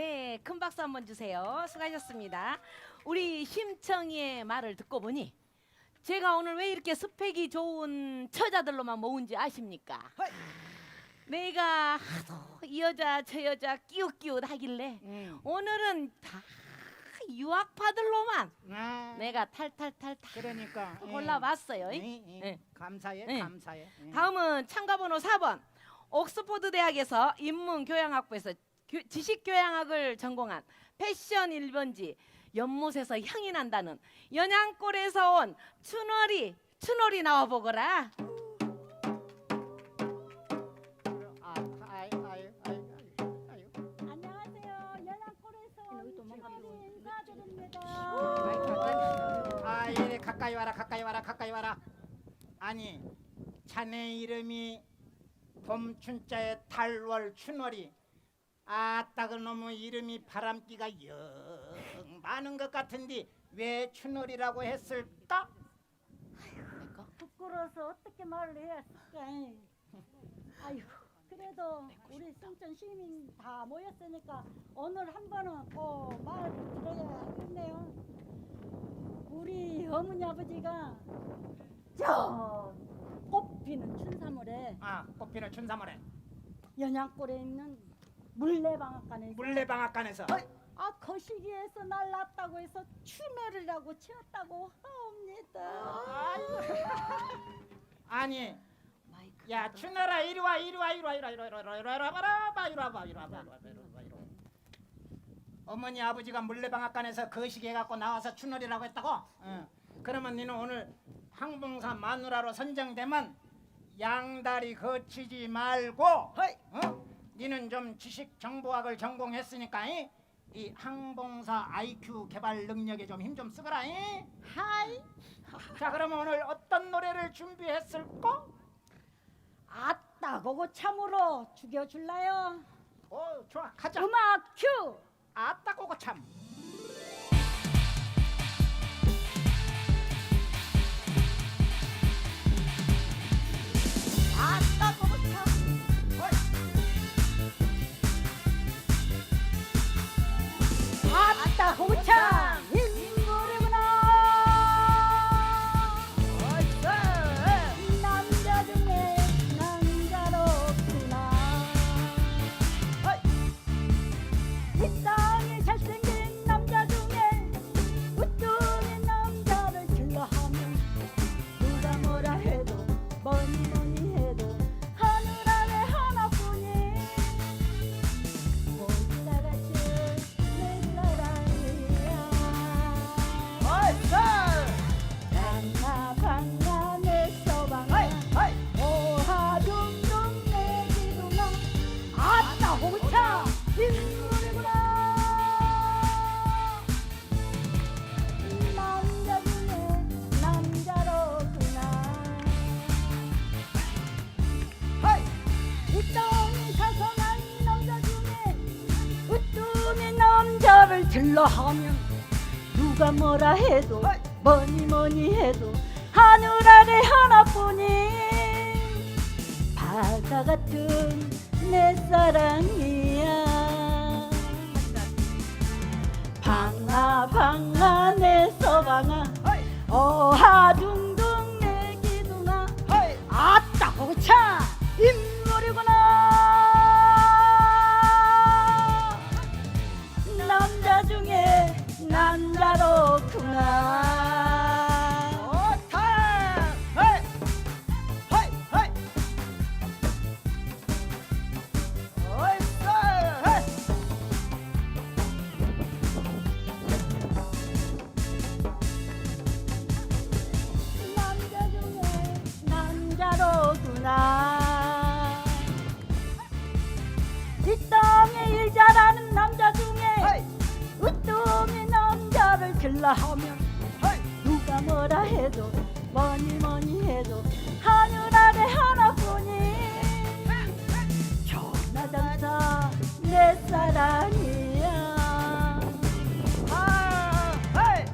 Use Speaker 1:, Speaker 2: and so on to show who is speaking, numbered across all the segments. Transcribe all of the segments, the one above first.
Speaker 1: 네, 큰 박수 한번 주세요. 수고하셨습니다. 우리 심청이의 말을 듣고 보니 제가 오늘 왜 이렇게 스펙이 좋은 처자들로만 모은지 아십니까?
Speaker 2: 헐.
Speaker 1: 내가 하도 이 여자 저 여자 끼웃끼웃 하길래
Speaker 2: 음.
Speaker 1: 오늘은 다 유학파들로만
Speaker 2: 아,
Speaker 1: 내가 탈탈탈탈
Speaker 2: 그러니까 예.
Speaker 1: 골라봤어요.
Speaker 2: 예, 예.
Speaker 1: 네.
Speaker 2: 감사해,
Speaker 1: 네.
Speaker 2: 감사해. 예.
Speaker 1: 다음은 참가 번호 4번 옥스퍼드 대학에서 인문교양학부에서 교- 지식교양학을 전공한 패션 1번지 연못에서 향이 난다는 연양골에서 온 춘월이 춘월이 나와 보거라.
Speaker 2: 아, 아이, 아이, 아이, 아이, 아이.
Speaker 3: 안녕하세요. 연안골에서 주말이 인사드립니다.
Speaker 2: 아, 예, 가까이 와라, 가까이 와라, 가까이 와라. 아니, 자네 이름이 봄춘자의 달월 춘월이. 아따 그 너무 이름이 바람기가 영 많은 것 같은데 왜 춘월이라고 했을까?
Speaker 3: 부끄러워서 어떻게 말을 해야 할까? 아유, 그래도 우리 순천 시민 다 모였으니까 오늘 한 번은 꼭 말을 들어야겠네요. 우리 어머니 아버지가 저 꽃피는 춘삼월에
Speaker 2: 아, 꽃피는 춘삼월에
Speaker 3: 연양골에 있는 물레방앗간에서
Speaker 2: 물레방앗간에서
Speaker 3: 아 거시기에서 날랐다고 해서 추매를 하고 치웠다고 하옵니다.
Speaker 2: 아니 야 춘나라 이리 와 이리 와 이리 와 이리 와 이리 와 이리 와 이리 와 이리 와 이리 와 이리 와 어머니 아버지가 물레방앗간에서 거시기 해갖고 나와서 춘월이라고 했다고? 응 그러면 너는 오늘 항봉사 마누라로 선정되면 양다리 거치지 말고 응? 니는 좀 지식 정보학을 전공했으니까 이, 이 항봉사 IQ 개발 능력에 좀 힘 좀 쓰거라 이?
Speaker 3: 하이
Speaker 2: 자 그러면 오늘 어떤 노래를 준비했을까?
Speaker 3: 아따 그거 참으로 죽여줄라요.
Speaker 2: 오 좋아 가자
Speaker 3: 음악 큐.
Speaker 2: 아따 고거 참
Speaker 3: 아따 그 大红肠 누가 뭐라 해도 뭐니 뭐니 해도 하늘 아래 하나뿐인 바다 같은 남자를 질러하면 누가 뭐라 해도 뭐니 뭐니 해도 하늘 아래 하나뿐인 천하장사 내 사랑이야.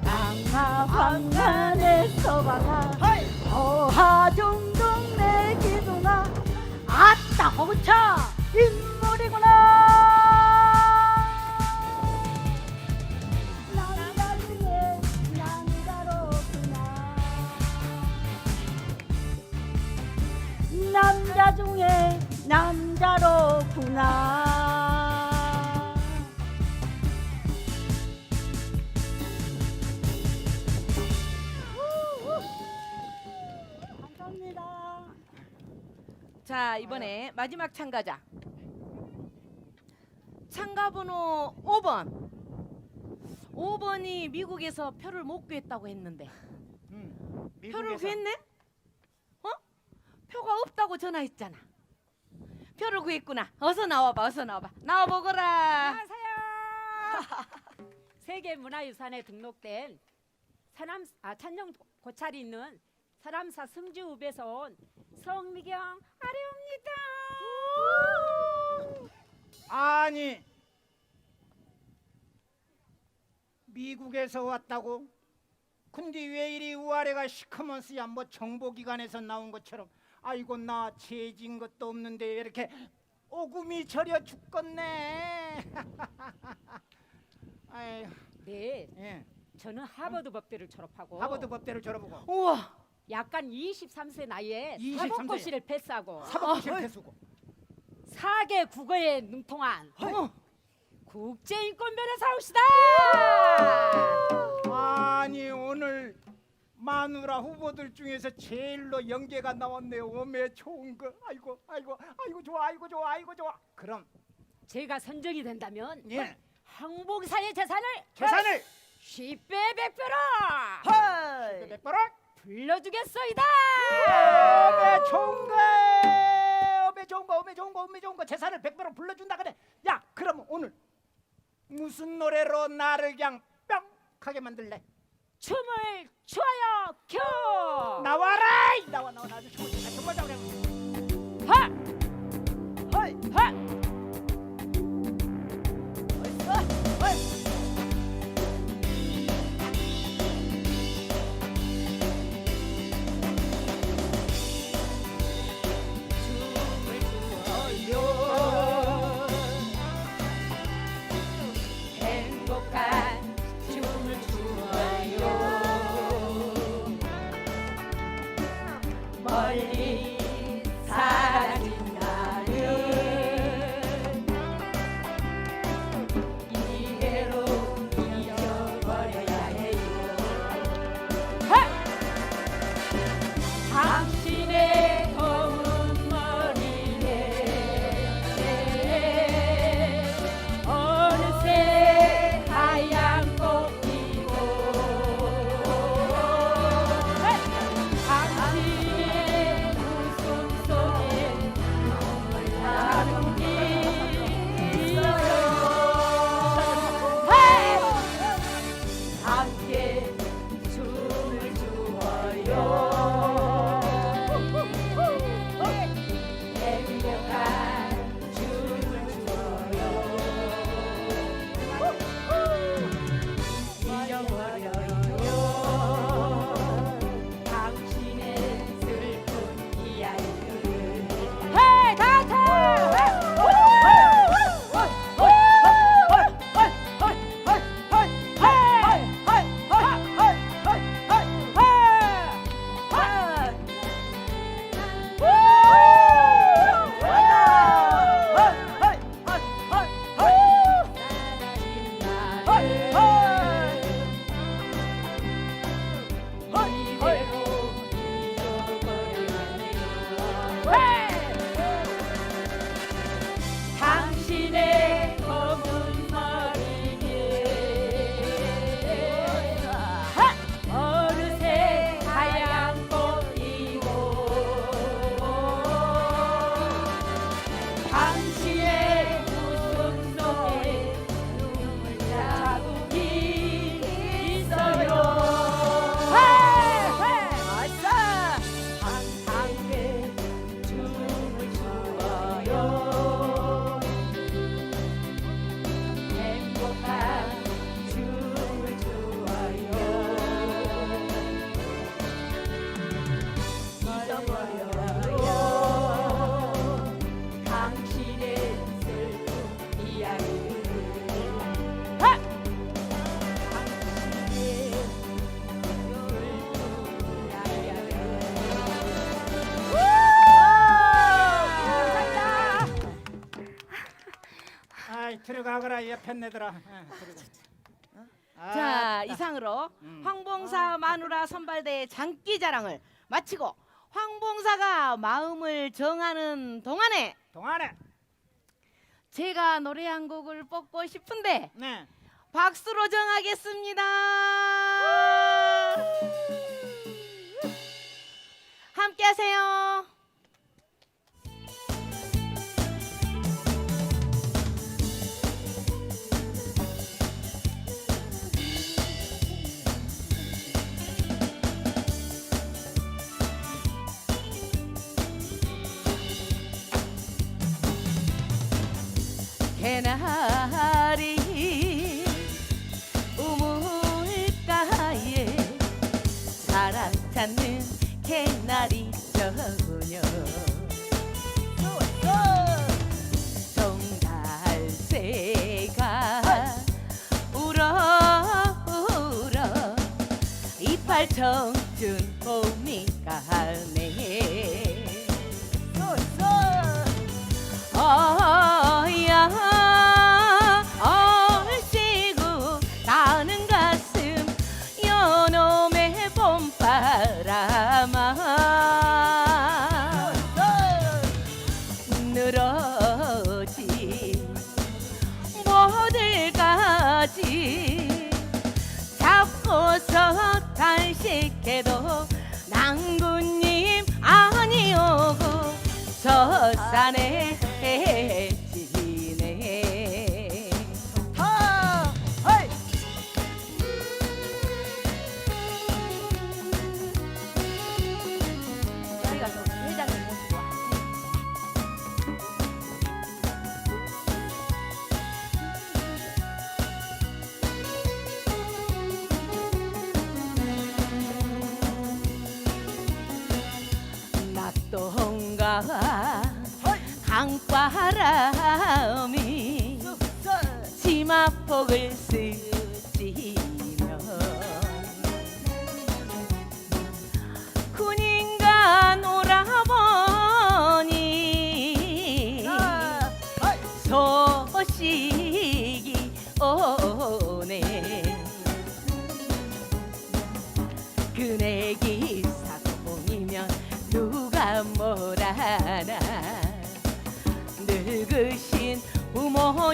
Speaker 3: 방아 방아 내 서방아. 오하둥둥 내 기둥아. 아따 호차 남자로구나. 감사합니다.
Speaker 1: 자 이번에 마지막 참가자. 참가 번호 5번. 5번이 미국에서 표를 못 구했다고 했는데.
Speaker 2: 음,
Speaker 1: 표를 구했네? 어? 표가 없다고 전화했잖아. 표를 구했구나 어서 나와봐 어서 나와봐 나와 보거라
Speaker 4: 안녕하세요. 세계 문화유산에 등록된 사람 아 찬영 고찰이 있는 사람사 승주읍에서 온 성미경 아래옵니다.
Speaker 2: 아니 미국에서 왔다고? 근데 왜 이리 우아래가 시커먼스야 뭐 정보기관에서 나온 것처럼 아이고 나 죄진 것도 없는데 왜 이렇게 오금이 저려 죽겠네.
Speaker 4: 네,
Speaker 2: 예.
Speaker 4: 저는 하버드 법대를 졸업하고
Speaker 2: 하버드 법대를 졸업하고.
Speaker 1: 우와
Speaker 4: 약간 23세 나이에
Speaker 2: 23세.
Speaker 4: 사법고시를 패스하고.
Speaker 2: 사법고시를 패수고.
Speaker 4: 사개 국어에 능통한
Speaker 1: 어머
Speaker 4: 국제인권 변호사옵시다.
Speaker 2: 아니 오늘 마누라 후보들 중에서 제일로 연계가 나왔네요. 어메 좋은 거. 아이고 아이고 아이고 좋아 아이고 좋아 아이고 좋아. 그럼
Speaker 4: 제가 선정이 된다면
Speaker 2: 예.
Speaker 4: 항복사의 재산을
Speaker 2: 계산을
Speaker 4: 10배 100배로
Speaker 3: 헐
Speaker 2: 백바락
Speaker 4: 불러주겠소이다.
Speaker 2: 어메 좋은 거 어메 좋은 거 어메 좋은 거 어메 좋은 거. 재산을 백배로 불러준다 그래. 야 그럼 오늘 무슨 노래로 나를 그냥 뿅 하게 만들래
Speaker 4: 춤을 춰요 켜.
Speaker 2: 나와라 이 나와 나와 춤을 춰. 정말 잘해
Speaker 4: 하!
Speaker 3: 헐
Speaker 4: 하!
Speaker 2: 가거라 예, 옆에 내더라. 예, 어?
Speaker 1: 자 이상으로
Speaker 2: 음.
Speaker 1: 황봉사 아. 마누라 선발대의 장기 자랑을 마치고 황봉사가 마음을 정하는 동안에
Speaker 2: 동안에
Speaker 1: 제가 노래 한 곡을 뽑고 싶은데
Speaker 2: 네.
Speaker 1: 박수로 정하겠습니다. 함께하세요. 날이 우물가에 사랑 찾는 개나리 소녀 동달새가 울어 울어 이팔청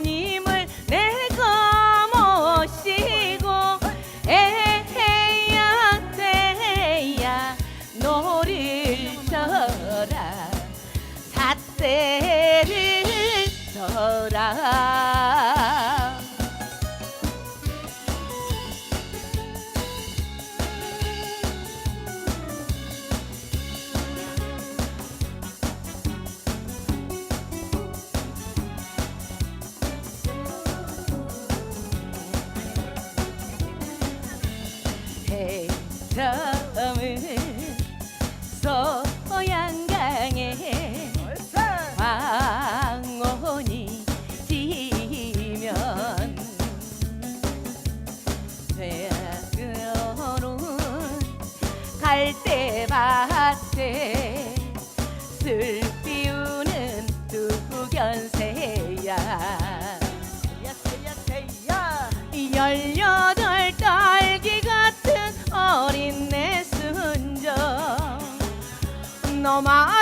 Speaker 1: ni 老马。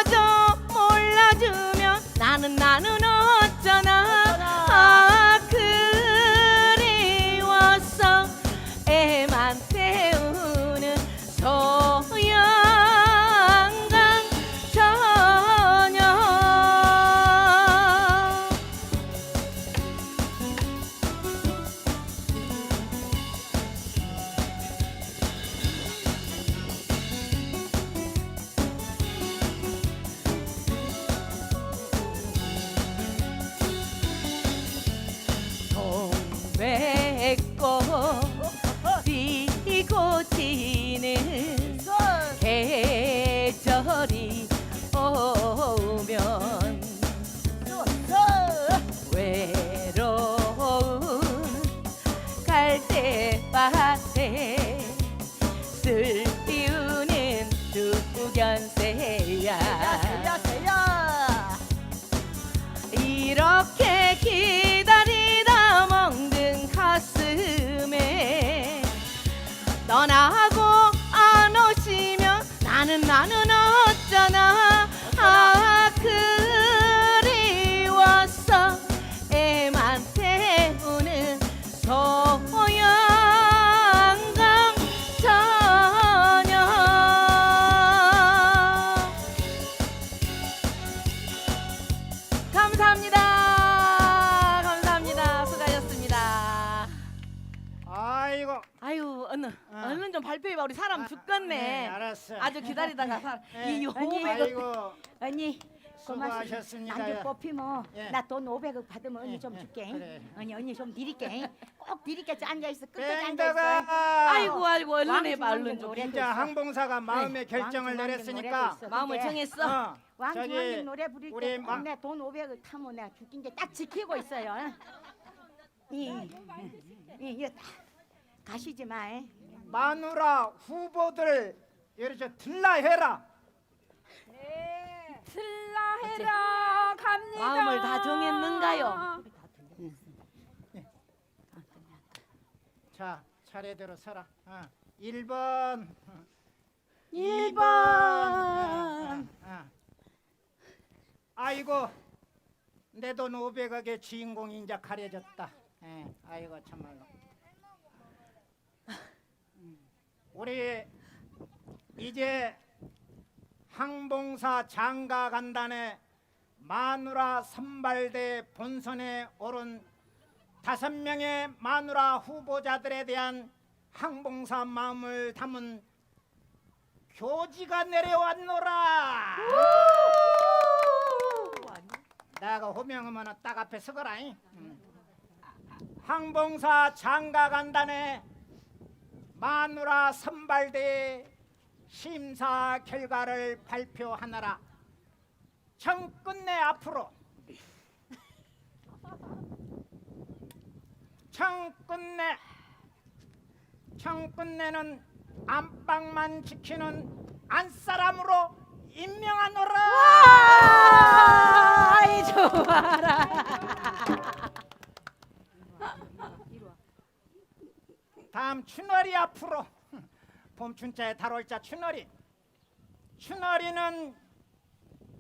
Speaker 1: 좀 발표해봐 우리 사람
Speaker 2: 아,
Speaker 1: 죽겠네.
Speaker 2: 네, 알았어.
Speaker 1: 아주 기다리다가 사,
Speaker 2: 네.
Speaker 1: 이
Speaker 4: 아니,
Speaker 1: 500원
Speaker 2: 아이고
Speaker 4: 언니
Speaker 2: 수고하셨습니다.
Speaker 4: 안주 뽑히면
Speaker 2: 예.
Speaker 4: 나 돈 500억 받으면 언니
Speaker 2: 예,
Speaker 4: 좀
Speaker 2: 예,
Speaker 4: 줄게.
Speaker 2: 그래.
Speaker 4: 언니 언니 좀 드릴게. 꼭 드릴게. 앉아 있어. 끝까지 앉아 있어.
Speaker 1: 아이고 아이고 얼른 해봐 얼른 좀.
Speaker 2: 진짜. 항봉사가 마음의
Speaker 4: 네,
Speaker 2: 결정을 내렸으니까.
Speaker 1: 마음을 정했어.
Speaker 2: 어,
Speaker 4: 왕중
Speaker 2: 저기
Speaker 4: 왕중 노래 부를
Speaker 2: 우리
Speaker 4: 때
Speaker 2: 마-
Speaker 4: 내가 돈 500을 타면 내가 죽긴 게 딱 지키고 있어요. 이, 이, 이거 다 가시지 마. 에.
Speaker 2: 마누라 후보들 이렇게 들라 해라.
Speaker 4: 슬라해라 갑니다.
Speaker 1: 마음을 다 정했는가요?
Speaker 2: 자 차례대로 서라. 어. 1번.
Speaker 1: 일
Speaker 2: 2번.
Speaker 1: 번.
Speaker 2: 아이고 내 돈 500억의 주인공이 이제 가려졌다. 예, 아이고 참말로. 음, 우리 이제 항봉사 장가 간단에 마누라 선발대 본선에 오른 다섯 명의 마누라 후보자들에 대한 항봉사 마음을 담은 교지가 내려왔노라. 내가 호명하면 딱 앞에 서거라잉. 음. 항봉사 장가 간단에 마누라 선발대 심사 결과를 발표하느라 청 끝내 앞으로. 청 끝내. 청 끝내는 안방만 지키는 안사람으로 임명하노라.
Speaker 1: 아이 좋아라.
Speaker 2: 다음 춘월이 앞으로. 봄춘자에 달월자 춘월이. 춘월이는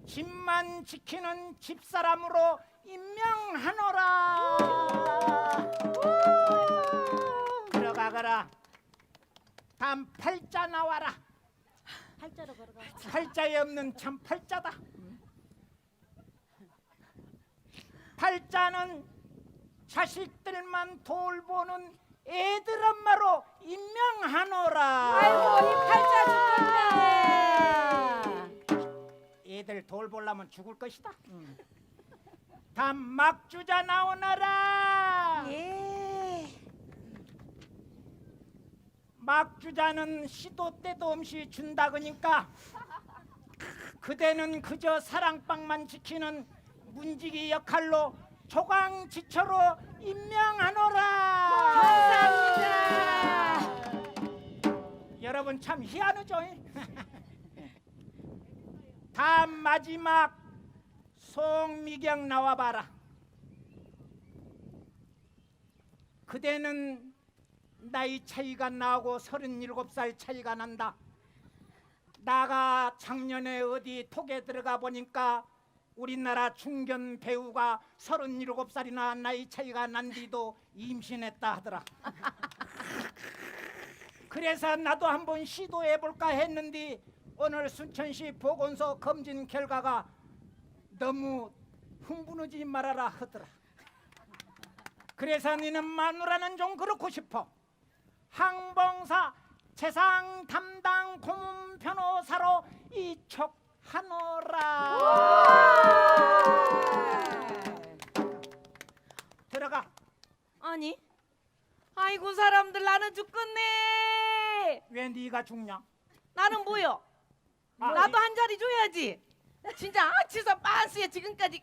Speaker 2: 집만 지키는 집사람으로 임명하노라. 들어가거라. 다음 팔자 나와라.
Speaker 4: 팔자로 걸어가.
Speaker 2: 팔자에 없는 참 팔자다. 팔자는 자식들만 돌보는 애들 엄마로 임명하노라
Speaker 1: 아이고 이 팔자 죽겠네.
Speaker 2: 애들 돌보려면 죽을 것이다 다음 막주자 나오너라
Speaker 1: 예.
Speaker 2: 막주자는 시도 때도 없이 준다 그니까 그대는 그저 사랑방만 지키는 문지기 역할로 조강지처로 임명하노라.
Speaker 1: 감사합니다.
Speaker 2: 여러분 참 희한하죠? 다음 마지막 송미경 나와봐라. 그대는 나이 차이가 나고 서른일곱 살 차이가 난다. 나가 작년에 어디 톡에 들어가 보니까 우리나라 중견 배우가 서른일곱 살이나 나이 차이가 난 뒤도 임신했다 하더라 그래서 나도 한번 시도해 볼까 했는데 오늘 순천시 보건소 검진 결과가 너무 흥분하지 말아라 하더라. 그래서 니는 마누라는 좀 그렇고 싶어. 항봉사 재상 담당 고문 변호사로 이촉 하노라. 들어가.
Speaker 1: 아니 아이고 사람들 나는 죽겠네.
Speaker 2: 왜 네가 죽냐?
Speaker 1: 나는 뭐요?
Speaker 2: 아,
Speaker 1: 나도 한 자리 줘야지. 진짜 아치서 빤스에 지금까지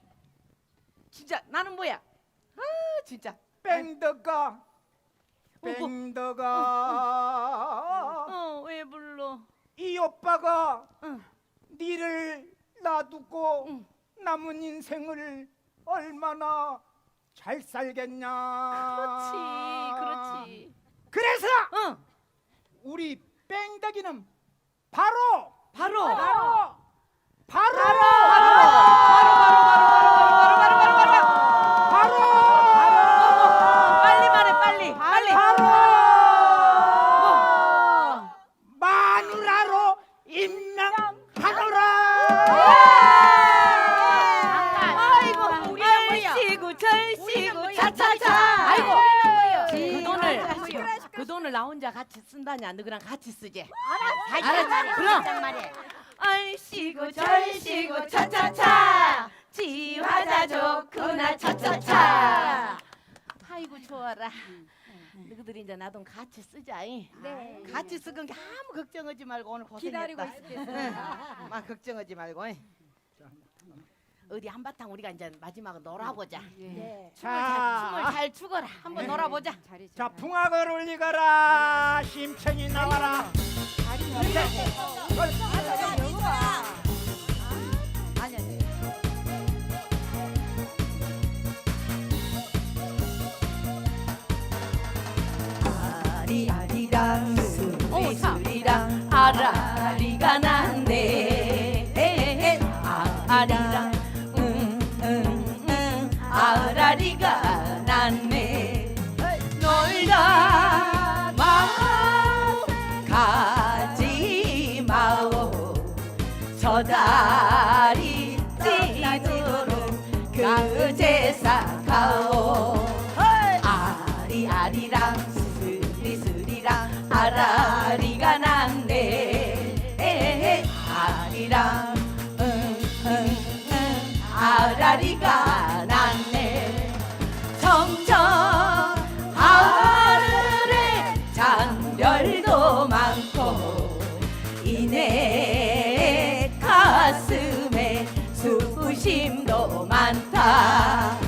Speaker 1: 진짜 나는 뭐야? 아 진짜
Speaker 2: 뺑덕아
Speaker 1: 어구.
Speaker 2: 뺑덕아
Speaker 1: 어 왜 불러?
Speaker 2: 이 오빠가
Speaker 1: 응.
Speaker 2: 니를 놔두고
Speaker 1: 응.
Speaker 2: 남은 인생을 얼마나 잘 살겠냐
Speaker 1: 그렇지 그렇지.
Speaker 2: 그래서
Speaker 1: 응
Speaker 2: 우리 뺑덕이는 바로
Speaker 1: 바로
Speaker 2: 바로 바로
Speaker 1: 바로 바로 혼자 같이 쓴다냐? 너랑 같이 쓰지?
Speaker 2: 알았지
Speaker 1: 알았지? 그럼.
Speaker 2: 말이야
Speaker 1: 얼씨구 절씨구 차차차. 지화자 좋구나 차차차. 아이고 좋아라. 너희들이 이제 나도 같이 쓰자이.
Speaker 4: 네.
Speaker 1: 같이 쓰건 게 아무 걱정하지 말고 오늘
Speaker 4: 기다리고
Speaker 1: 고생했다
Speaker 4: 있겠습니다.
Speaker 1: 막 걱정하지 말고 어디 한바탕 우리가 이제 마지막으로 놀아보자
Speaker 4: 네.
Speaker 1: 춤을 잘, 춤을
Speaker 2: 자,
Speaker 1: 잘 추거라 한번
Speaker 2: 네.
Speaker 1: 놀아보자
Speaker 4: 자리 자좀
Speaker 2: 풍악을 울리거라 심청이 나와라
Speaker 4: 자리 좀 아니 아니.
Speaker 1: 장별도 많고 이내 가슴에 수심도 많다